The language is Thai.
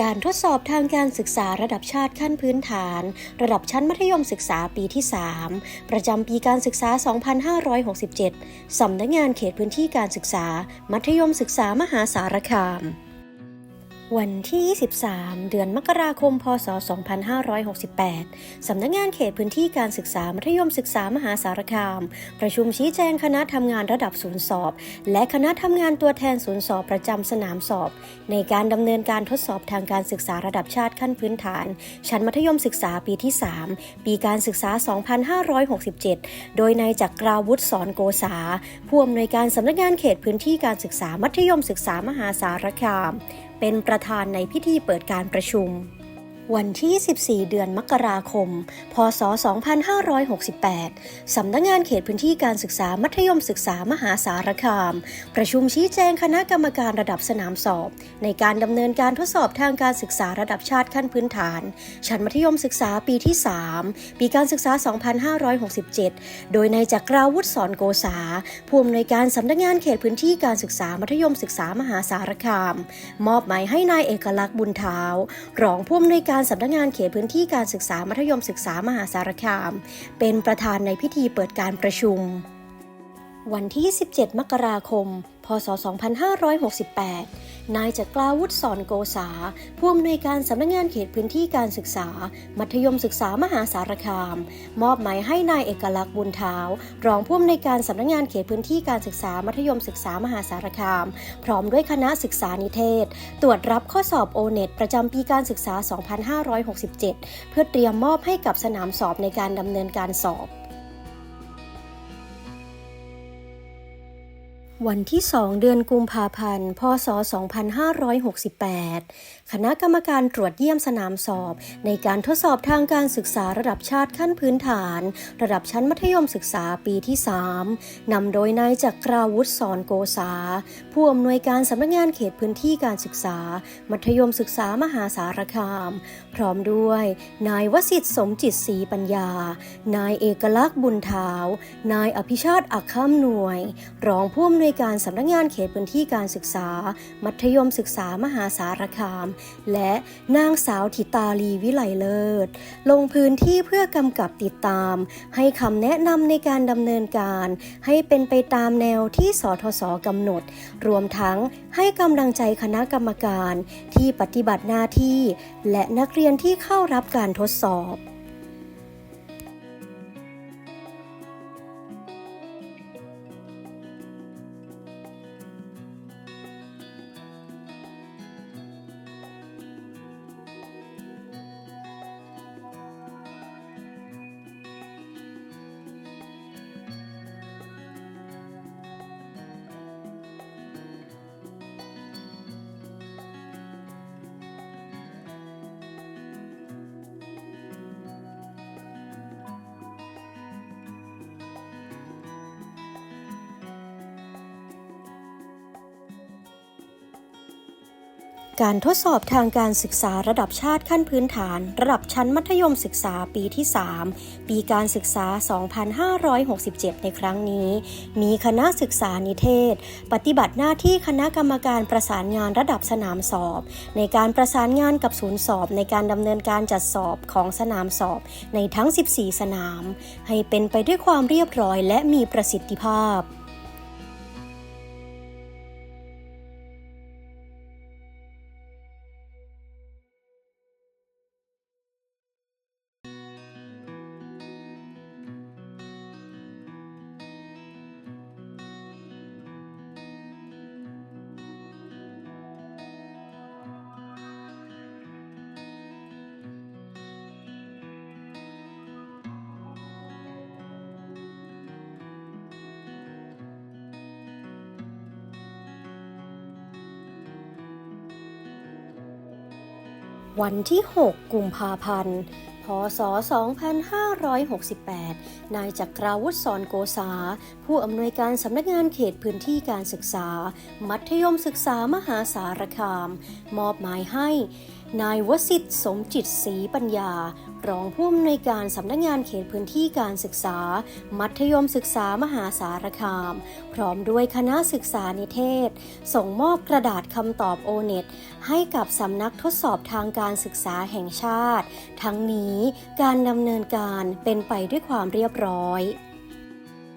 การทดสอบทางการศึกษาระดับชาติขั้นพื้นฐาน ระดับชั้นมัธยมศึกษาปีที่ 3 ประจำปีการศึกษา 2567 สำนักงานเขตพื้นที่การศึกษา มัธยมศึกษามหาสารคาม วันที่ 23 เดือนมกราคม พศ 2568 สำนักงานเขตพื้นที่การศึกษา มัธยมศึกษามหาสารคาม ประชุมชี้แจงคณะทำงานระดับศูนย์สอบ และคณะทำงานตัวแทนศูนย์สอบประจำสนามสอบ ในการดำเนินการทดสอบทางการศึกษาระดับชาติขั้นพื้นฐาน ชั้นมัธยมศึกษาปีที่ 3 ปีการศึกษา 2567 โดยนายจักราวุฒิสอนโกษาผู้อำนวยการสำนักงานเขตพื้นที่การศึกษามัธยมศึกษามหาสารคาม เป็นประธานในพิธีเปิดการประชุม วันที่ 14 เดือนมกราคม พศ 2568 สำนักงานเขตพื้นที่การศึกษามัธยมศึกษามหาสารคาม ประชุมชี้แจงคณะกรรมการระดับสนามสอบ ในการดำเนินการทดสอบทางการศึกษาระดับชาติขั้นพื้นฐาน ชั้นมัธยมศึกษาปีที่ 3 ปีการศึกษา 2567 โดยนายจักราวุฒิสอนโกษา ผู้อำนวยการสำนักงานเขตพื้นที่การศึกษามัธยมศึกษามหาสารคาม มอบหมายให้นายเอกลักษณ์บุญเท้ารองผู้อำนวยการการสำนักงานเขตพื้นที่การศึกษามัธยมศึกษามหาสารคาม เป็นประธานในพิธีเปิดการประชุม วันที่ 17 มกราคม พศ 2568 นายจักราวุฒิสอนโกษา ผู้อำนวยการสำนักงานเขตพื้นที่การศึกษา มัธยมศึกษามหาสารคาม มอบหมายให้นายเอกลักษณ์บุญเท้า รองผู้อำนวยการสำนักงานเขตพื้นที่การศึกษา มัธยมศึกษามหาสารคาม พร้อมด้วยคณะศึกษานิเทศ ตรวจรับข้อสอบโอเน็ตประจำปีการศึกษา 2567 เพื่อเตรียมมอบให้กับสนามสอบในการดำเนินการสอบ วันที่ 2 เดือนกุมภาพันธ์ พศ 2568 คณะกรรมการตรวจเยี่ยมสนามสอบ ในการทดสอบทางการศึกษาระดับชาติขั้นพื้นฐาน ระดับชั้นมัธยมศึกษาปีที่ 3 นำโดยนายจักราวุฒิสอนโกษา ผู้อำนวยการสำนักงานเขตพื้นที่การศึกษา มัธยมศึกษามหาสารคาม พร้อมด้วย นายวสิทธิ์สมจิตศรีปัญญา นายเอกลักษณ์บุญเท้านายอภิชาติอักข้ามหน่วย รองผู้อำนวยการสำนักงานเขตพื้นที่การศึกษา มัธยมศึกษามหาสารคาม และนางสาวธิตาลีวิไลเลิศ ลงพื้นที่เพื่อกำกับติดตาม ให้คำแนะนำในการดำเนินการ ให้เป็นไปตามแนวที่สทศกำหนด รวมทั้งให้กำลังใจคณะกรรมการที่ปฏิบัติหน้าที่ และนักเรียนที่เข้ารับการทดสอบ การทดสอบทางการศึกษาระดับชาติขั้นพื้นฐาน ระดับชั้นมัธยมศึกษาปีที่ 3 ปีการศึกษา 2567 ในครั้งนี้ มีคณะศึกษานิเทศ ปฏิบัติหน้าที่คณะกรรมการประสานงานระดับสนามสอบ ในการประสานงานกับศูนย์สอบในการดำเนินการจัดสอบของสนามสอบในทั้ง 14 สนาม ให้เป็นไปด้วยความเรียบร้อยและมีประสิทธิภาพ วันที่ 6 กุมภาพันธ์ พศ 2568 นายจักราวุฒิสอนโกษา ผู้อำนวยการสำนักงานเขตพื้นที่การศึกษา มัธยมศึกษามหาสารคาม มอบหมายให้ นายวสิทธิ์สมจิตศรีปัญญา รองผู้อำนวยการสำนักงานเขตพื้นที่การศึกษา มัธยมศึกษามหาสารคาม พร้อมด้วยคณะศึกษานิเทศ ส่งมอบกระดาษคำตอบโอเน็ตให้กับสำนักทดสอบทางการศึกษาแห่งชาติ ทั้งนี้การดำเนินการเป็นไปด้วยความเรียบร้อย